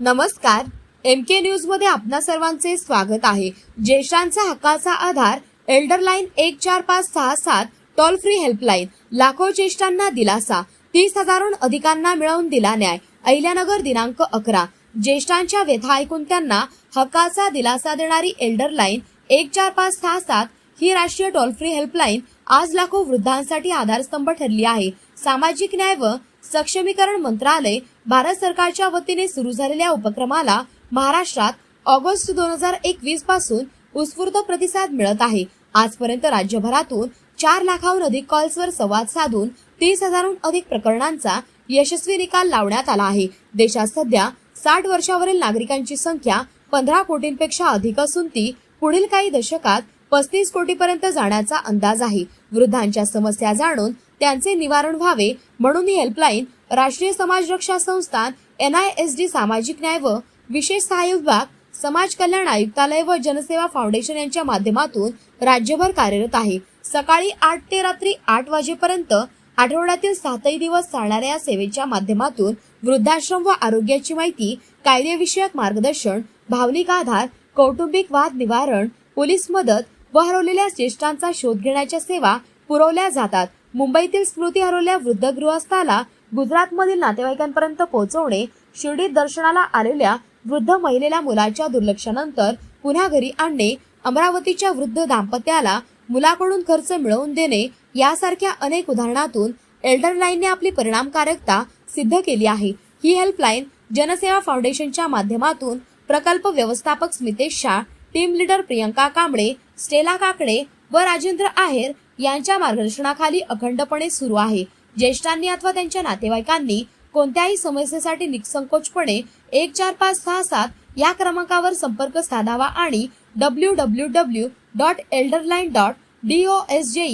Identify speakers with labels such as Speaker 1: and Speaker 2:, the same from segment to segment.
Speaker 1: नमस्कार. एम के न्यूजमध्ये आपणा सर्वांचे स्वागत आहे. ज्येष्ठांचा हक्काचा आधार एल्डर लाईन एक चार पाच सहा सात टोल फ्री हेल्पलाईन लाखो ज्येष्ठांना दिलासा. तीस हजारहून अधिकांना मिळवून दिला न्याय. अहिल्यानगर दिनांक अकरा. ज्येष्ठांच्या व्यथा ऐकून त्यांना हक्काचा दिलासा देणारी एल्डर लाईन एक चार पाच सहा सात ही राष्ट्रीय टोल फ्री हेल्पलाईन आज लाखो वृद्धांसाठी आधारस्तंभ ठरली आहे. सामाजिक न्याय व सक्षमीकरण मंत्रालय भारत सरकारच्या वतीने सुरू झालेल्या उपक्रमाला महाराष्ट्रात ऑगस्ट दोन हजार एकवीसपासून उत्स्फूर्त प्रतिसाद मिळत आहे. आजपर्यंत राज्यभरातून चार लाखाहून अधिक कॉल्सवर संवाद साधून तीस हजारहून अधिक प्रकरणांचा यशस्वी निकाल लावण्यात आला आहे. देशात सध्या साठ वर्षावरील नागरिकांची संख्या पंधरा कोटींपेक्षा अधिक असून ती पुढील काही दशकात पस्तीस कोटीपर्यंत जाण्याचा अंदाज आहे. वृद्धांच्या समस्या जाणून त्यांचे निवारण व्हावे म्हणून ही हेल्पलाईन राष्ट्रीय समाज रक्षा संस्थान एन आय एस डी सामाजिक न्याय व विशेष सहाय्य विभाग समाज कल्याण आयुक्तालय व जनसेवा फाउंडेशन यांच्या माध्यमातून राज्यभर कार्यरत आहे. सकाळी आठ ते रात्री आठ वाजेपर्यंत आठवड्यातील सातही दिवस चालणाऱ्या या सेवेच्या माध्यमातून वृद्धाश्रम व आरोग्याची माहिती कायदेविषयक मार्गदर्शन भावनिक आधार कौटुंबिक वाद निवारण पोलीस मदत व हरवलेल्या ज्येष्ठांचा शोध घेण्याच्या सेवा पुरवल्या जातात. मुंबईतील स्मृती हरवल्या वृद्ध गृहस्थाला गुजरातमधील नातेवाईकांपर्यंत पोहोचवणे शिर्डीत दर्शनाला आलेल्या वृद्ध महिलेला मुलाच्या दुर्लक्षानंतर पुन्हा घरी आणणे अमरावतीच्या वृद्ध दाम्पत्याला मुलाकडून खर्च मिळवून देणे यासारख्या अनेक उदाहरणातून एल्डर लाईनने आपली परिणामकारकता सिद्ध केली आहे. ही हेल्पलाईन जनसेवा फाउंडेशनच्या माध्यमातून प्रकल्प व्यवस्थापक Smitesh Shah team leader Priyanka Kamble Stella Kakade व राजेंद्र आहेर यांच्या मार्गदर्शनाखाली अखंडपणे सुरू आहे. ज्येष्ठांनी अथवा त्यांच्या नातेवाईकांनी कोणत्याही समस्येसाठी निसंकोचपणे एक चार पाच सहा सात या क्रमांकावर संपर्क साधावा आणि W W W dot elderline dot D O S J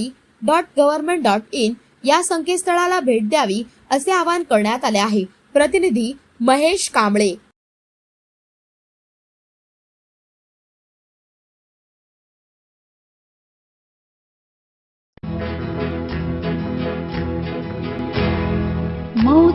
Speaker 1: dot government dot in या संकेतस्थळाला भेट द्यावी असे आवाहन करण्यात आले आहे. प्रतिनिधी महेश कांबळे.